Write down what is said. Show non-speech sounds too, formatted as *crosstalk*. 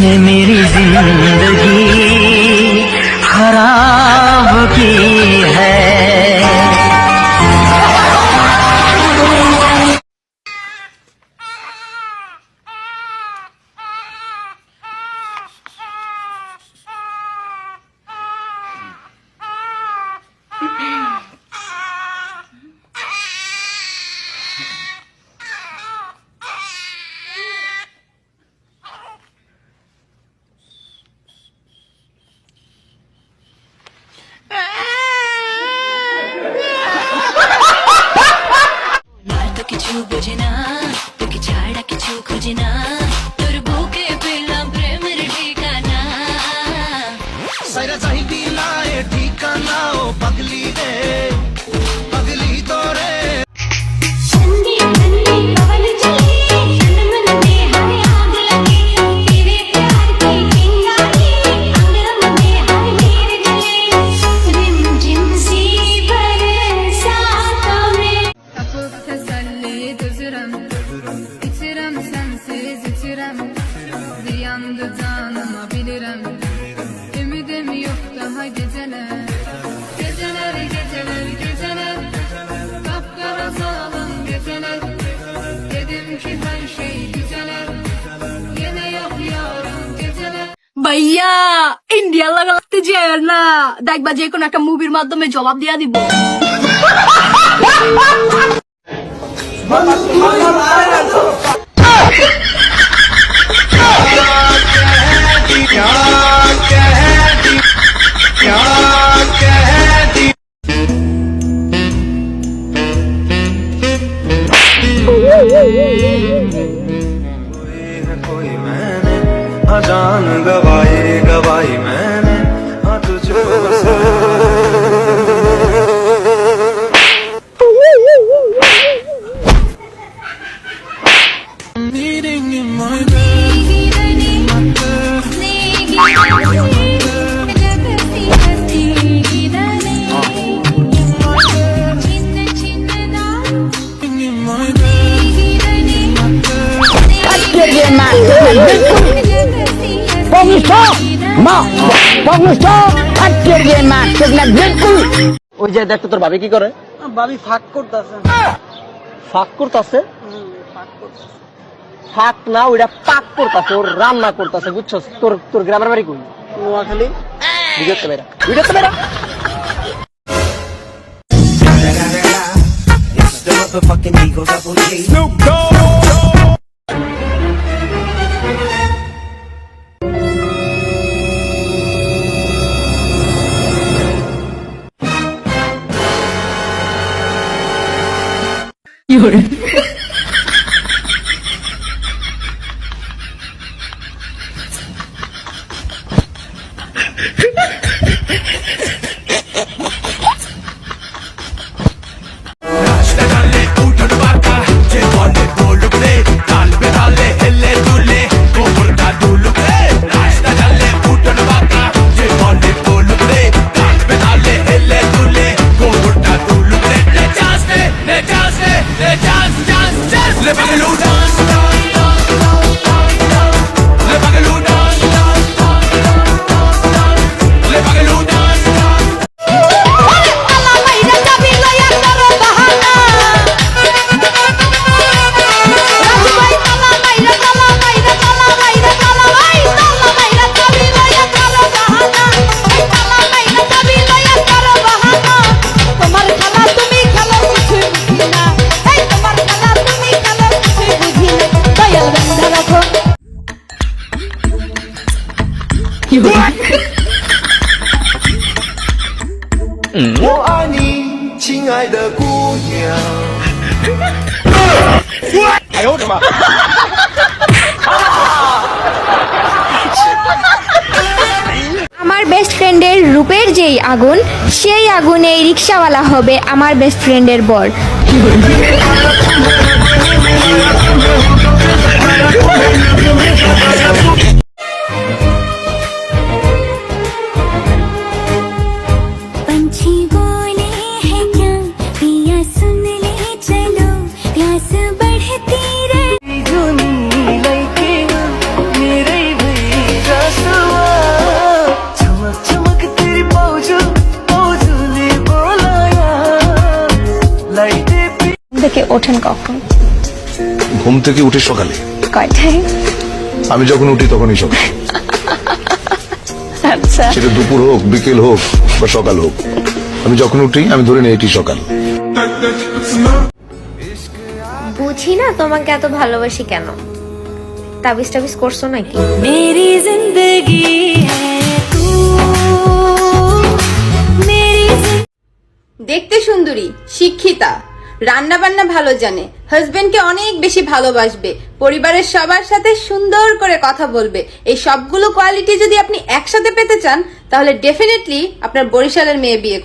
Ne Yine mirizinde ভাইয়া ইন্ডিয়ার লাগা লাগতে যায় না। দেখবা যে কোনো একটা মুভির মাধ্যমে জবাব দিয়া দিব। जान गवाई गवाई मैंने हाँ तुझको से Meeting in my bed in my bed ওই যে দেখতো তোর ভাবি কি করে? ভাবি ফাঁক করতেছে। ফাঁক করতেছে? ফাঁক না ওইটা পাক করতেছে ওর রান্না করতেছে বুঝছস? তোর তোর গ্রামের বাড়ি কই? নোয়াখালী। ভিডিও তো বেরা ভিডিও তো বেরা Le bagaloo dance, dance, dance, le ballon dance, dance. 我爱你，亲爱的姑娘。আমার best ফ্রেন্ডের রূপের যেই আগুন সেই আগুনে এই রিক্সাওয়ালা হবে আমার বেস্ট ফ্রেন্ডের বর থেকে ওঠেন কখন? ঘুম থেকে উঠে সকালে। কয়টায়? আমি যখন উঠি তখনই সকাল। *laughs* আচ্ছা। সেটা দুপুর হোক বিকেল হোক বা সকাল হোক। আমি যখন উঠি আমি ধরে নিই এটি সকাল। বুঝি না তোমাকে এত ভালোবাসি কেন? তাবিজ টাবিজ করছ নাকি? মেরি জিন্দগি হ্যাঁ দেখতে সুন্দরী শিক্ষিতা। রান্না বান্না ভালো জানে। হাজবেন্ডকে অনেক বেশি ভালোবাসবে। পরিবারের সবার সাথে সুন্দর করে কথা বলবে। এই সবগুলো কোয়ালিটি যদি আপনি একসাথে পেতে চান, তাহলে ডেফিনেটলি আপনার বরিশালের মেয়ে বিয়ে করতে